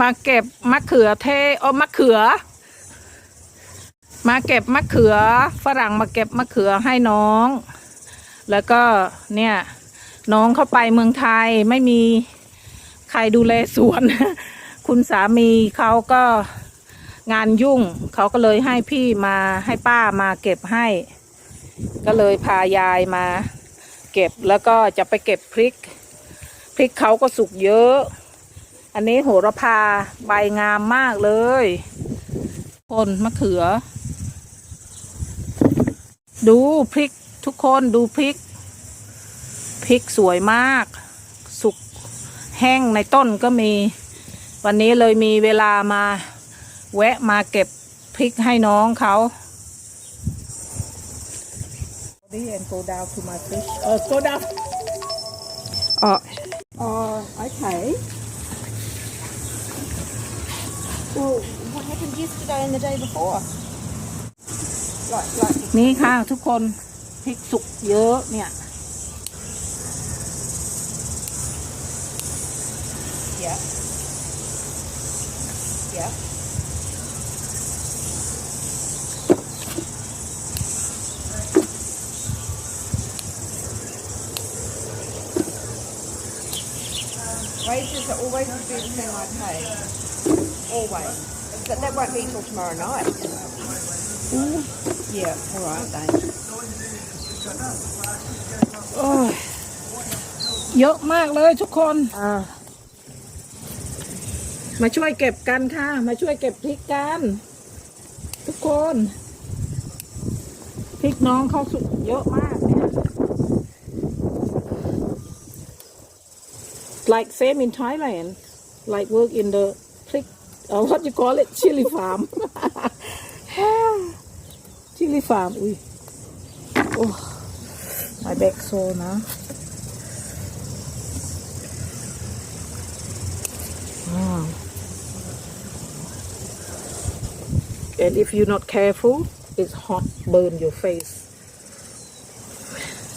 มาเก็บมะเขือเทศเอามะเขือ มาเก็บมะเขือ ฝรั่งมาเก็บมะเขือให้น้อง แล้วก็เนี่ยน้องเข้าไปเมืองไทยไม่มีใครดูแลสวน คุณสามีเขาก็งานยุ่ง เขาก็เลยให้พี่มาให้ป้ามาเก็บให้ ก็เลยพายายมาเก็บแล้วก็จะไปเก็บพริก พริกเขาก็สุกเยอะ อันนี้โหระพาใบงามมากเลยคนมะเขือ ดูพริกทุกคนดูพริก พริกสวยมาก สุกแห้งในต้นก็มี วันนี้เลยมีเวลามา แวะมาเก็บพริกให้น้องเขา and go down to my fish. Uh, go down. Oh, what happened yesterday and the day before? Like, like, นี่ค่ะทุกคนพริกสุกเยอะเนี่ย yeah. Yeah. Wages are always the first thing I pay. Always. But that won't be till tomorrow night. Yeah, all right then. โอ้ยเยอะมากเลยทุกคนมาช่วยเก็บกันค่ะ มาช่วยเก็บพริกกัน ทุกคนพริกน้องเขาสุกเยอะมากเนี่ย like same in Thailand like work in the พริก uh, what you call it, chili farm. chili farm. Uy. Oh, my back sore now. Wow. And if you're not careful, it's hot, burn your face.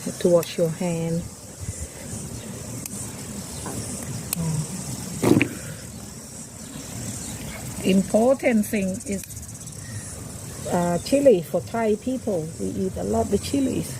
Have to wash your hand. Important thing is uh, chili for Thai people. We eat a lot of chilies.